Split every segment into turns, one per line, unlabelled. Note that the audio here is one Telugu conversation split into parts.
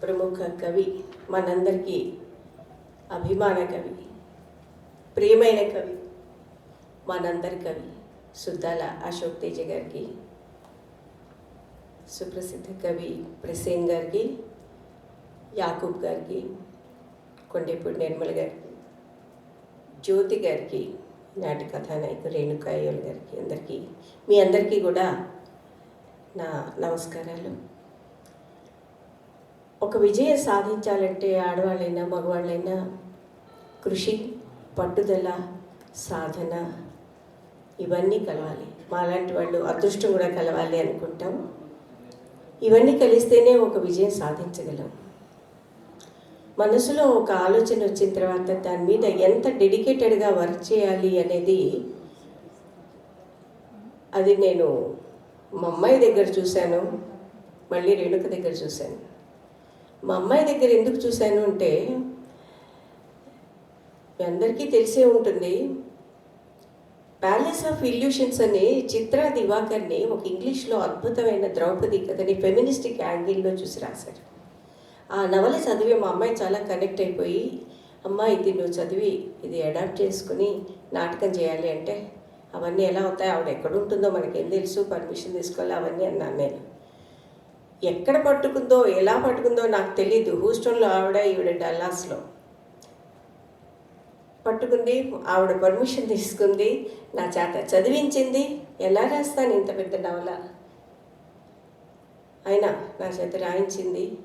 ప్రముఖ కవి మనందరికీ అభిమాన కవి ప్రియమైన కవి మనందరి కవి సుద్దాల అశోక్ తేజ గారికి సుప్రసిద్ధ కవి ప్రసేన్ గారికి యాకూబ్ గారికి కొండేపూడి నిర్మల్ గారికి జ్యోతి గారికి నాటి కథానాయకు రేణుకాయోల్ గారికి అందరికీ మీ అందరికీ కూడా నా నమస్కారాలు. ఒక విజయం సాధించాలంటే ఆడవాళ్ళైనా మగవాళ్ళైనా కృషి పట్టుదల సాధన ఇవన్నీ కలవాలి. మాలాంటి వాళ్ళు అదృష్టం కూడా కలవాలి అనుకుంటాం. ఇవన్నీ కలిస్తేనే ఒక విజయం సాధించగలం. మనసులో ఒక ఆలోచన వచ్చిన తర్వాత దాని మీద ఎంత డెడికేటెడ్గా వర్క్ చేయాలి అనేది అది నేను మా అమ్మాయి దగ్గర చూశాను మళ్ళీ రేణుక దగ్గర చూశాను. మా అమ్మాయి దగ్గర ఎందుకు చూశాను అంటే మీ అందరికీ తెలిసే ఉంటుంది. ప్యాలెస్ ఆఫ్ ఇల్యూషన్స్ అనే చిత్ర దివాకర్ని ఒక ఇంగ్లీష్లో అద్భుతమైన ద్రౌపది కథని ఫెమినిస్టిక్ యాంగిల్లో చూసి రాశారు. ఆ నవల చదివి మా అమ్మాయి చాలా కనెక్ట్ అయిపోయి అమ్మ ఇది నువ్వు చదివి ఇది అడాప్ట్ చేసుకుని నాటకం చేయాలి అంటే అవన్నీ ఎలా అవుతాయి? ఆవిడ ఎక్కడ ఉంటుందో మనకేం తెలుసు? పర్మిషన్ తీసుకోవాలి? అవన్నీ అన్నాను నేను. ఎక్కడ పట్టుకుందో ఎలా పట్టుకుందో నాకు తెలీదు. హూస్టన్లో ఆవిడ ఈవిడ డల్లాస్లో. పట్టుకుంది ఆవిడ పర్మిషన్ తీసుకుంది నా చేత చదివించింది. ఎలా రాస్తాను ఇంత పెద్ద నవల? అయినా నా చేత రాయించింది.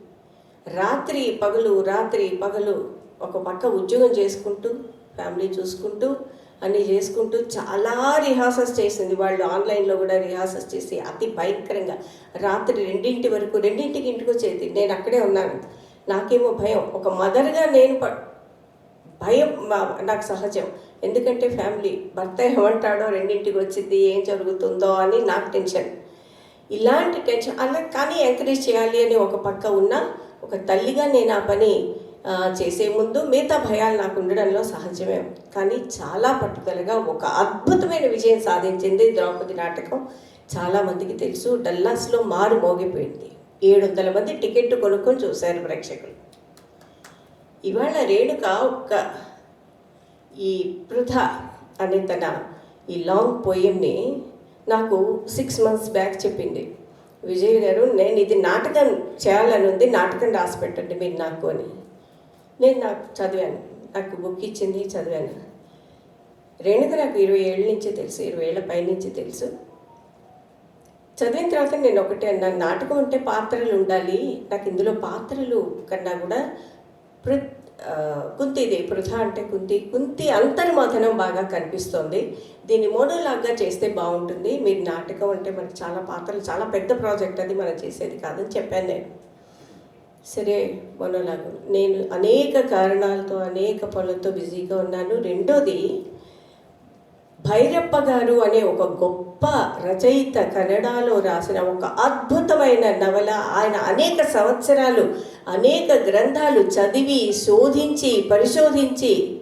రాత్రి పగలు రాత్రి పగలు ఒక పక్క ఉద్యోగం చేసుకుంటూ ఫ్యామిలీ చూసుకుంటూ అన్నీ చేసుకుంటూ చాలా రిహార్సల్స్ చేసింది. వాళ్ళు ఆన్లైన్లో కూడా రిహార్సల్స్ చేసి అతి భయంకరంగా రాత్రి రెండింటి వరకు రెండింటికి ఇంటికి వచ్చేది. నేను అక్కడే ఉన్నాను. నాకేమో భయం. ఒక మదర్గా నేను ప భయం నాకు సహజం. ఎందుకంటే ఫ్యామిలీ భర్త ఏమంటాడో రెండింటికి వచ్చింది ఏం జరుగుతుందో అని నాకు టెన్షన్. ఇలాంటి టెన్షన్ అలా కానీ ఎంకరేజ్ చేయాలి అని ఒక పక్క ఉన్న ఒక తల్లిగా నేను ఆ పని చేసే ముందు మిగతా భయాలు నాకు ఉండడంలో సహజమే. కానీ చాలా పట్టుదలగా ఒక అద్భుతమైన విజయం సాధించింది ద్రౌపది నాటకం. చాలామందికి తెలుసు డల్లాస్లో మారు మోగిపోయింది. ఏడు వందల మంది టికెట్ కొనుక్కొని చూశారు ప్రేక్షకులు. ఇవాళ రేణుక ఒక్క ఈ పృథ అనే తన ఈ లాంగ్ పోయంని నాకు సిక్స్ మంత్స్ బ్యాక్ చెప్పింది. విజయ్ గారు నేను ఇది నాటకం చేయాలని ఉంది నాటకం రాసి పెట్టండి మీరు నాకు అని. నేను నాకు చదివాను. నాకు బుక్ ఇచ్చింది చదివాను. రేణుక నాకు ఇరవై ఏళ్ళ నుంచి తెలుసు ఇరవై ఏళ్ళ పై నుంచి తెలుసు. చదివిన తర్వాత నేను ఒకటే అన్నాను నాటకం అంటే పాత్రలు ఉండాలి. నాకు ఇందులో పాత్రలు కన్నా కూడా పృ ఆ, కుంతిది పృథ అంటే కుంతి. కుంతి అంతర్మథనం బాగా కనిపిస్తోంది. దీన్ని మోడోలాగ్గా చేస్తే బాగుంటుంది. మీరు నాటకం అంటే మనకి చాలా పాత్రలు చాలా పెద్ద ప్రాజెక్ట్ అది మనం చేసేది కాదని చెప్పాను నేను. సరే మొన్నలాగా. నేను అనేక కారణాలతో అనేక పనులతో బిజీగా ఉన్నాను. రెండోది భైరప్ప గారు అనే ఒక గొప్ప రచయిత కన్నడలో రాసిన ఒక అద్భుతమైన నవల ఆయన అనేక సంవత్సరాలు అనేక గ్రంథాలు చదివి శోధించి పరిశోధించి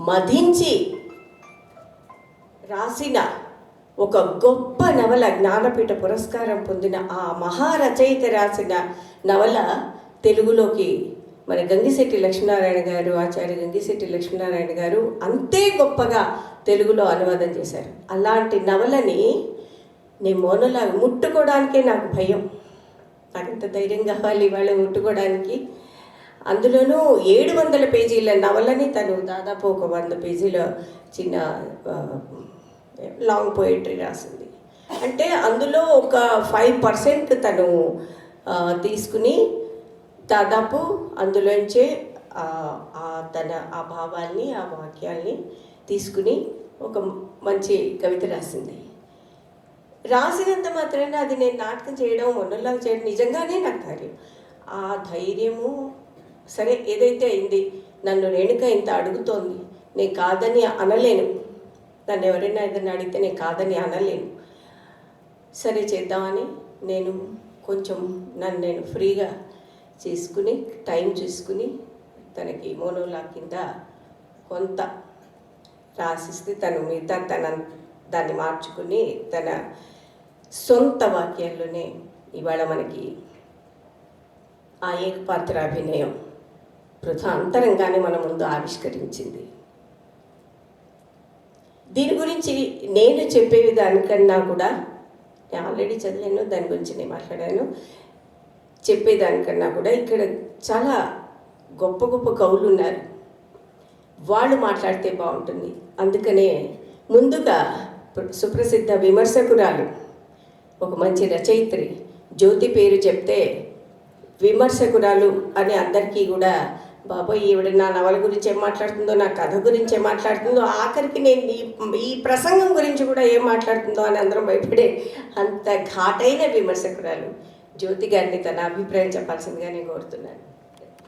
మధించి రాసిన ఒక గొప్ప నవల జ్ఞానపీఠ పురస్కారం పొందిన ఆ మహారచయిత రాసిన నవల తెలుగులోకి మన గంగిశెట్టి లక్ష్మీనారాయణ గారు ఆచార్య గంగిశెట్టి లక్ష్మీనారాయణ గారు అంతే గొప్పగా తెలుగులో అనువాదం చేశారు. అలాంటి నవలని నేను మోనలా ముట్టుకోవడానికే నాకు భయం. నాకు ధైర్యం కావాలి ఇవాళ ముట్టుకోవడానికి అందులోనూ ఏడు వందల పేజీల నవలని తను దాదాపు ఒక వంద పేజీల చిన్న లాంగ్ పోయిటరీ రాసింది. అంటే అందులో ఒక ఫైవ్ పర్సెంట్ తను తీసుకుని దాదాపు అందులోంచే ఆ, తన ఆ భావాల్ని ఆ వాక్యాల్ని తీసుకుని ఒక మంచి కవిత రాసింది. రాసినంత మాత్రాన అది నేను నాటకం చేయడం మొన్నలాగా చేయడం నిజంగానే నాకు ధైర్యం. ఆ ధైర్యము సరే ఏదైతే అయింది నన్ను రేణుక ఇంత అడుగుతోంది నేను కాదని అనలేను. నన్ను ఎవరైనా ఏదైనా అడిగితే నేను కాదని అనలేను. సరే చేద్దామని నేను కొంచెం నన్ను నేను ఫ్రీగా చేసుకుని టైం చేసుకుని తనకి మోనోలా కింద కొంత రాసిస్తే తను మిగతా తన దాన్ని మార్చుకుని తన సొంత వాక్యాల్లోనే ఇవాళ మనకి ఆ ఏకపాత్ర అభినయం వృథా అంతరంగానే మన ముందు ఆవిష్కరించింది. దీని గురించి నేను చెప్పే దానికన్నా కూడా నేను ఆల్రెడీ చదివాను దాని గురించి నేను మాట్లాడాను. చెప్పేదానికన్నా కూడా ఇక్కడ చాలా గొప్ప గొప్ప కవులు ఉన్నారు. వాళ్ళు మాట్లాడితే బాగుంటుంది. అందుకనే ముందుగా సుప్రసిద్ధ విమర్శకురాలు ఒక మంచి రచయిత్రి జ్యోతి పేరు చెప్తే విమర్శకురాలు అని అందరికీ కూడా బాబోయ్ ఈవిడ నా నవల గురించి ఏం మాట్లాడుతుందో నా కథ గురించి ఏం మాట్లాడుతుందో ఆఖరికి నేను ఈ ఈ ప్రసంగం గురించి కూడా ఏం మాట్లాడుతుందో అని అందరం భయపడే అంత ఘాటైన విమర్శకురాలు. జ్యోతి గారిని తన అభిప్రాయం చెప్పాల్సిందిగా నేను కోరుతున్నాను.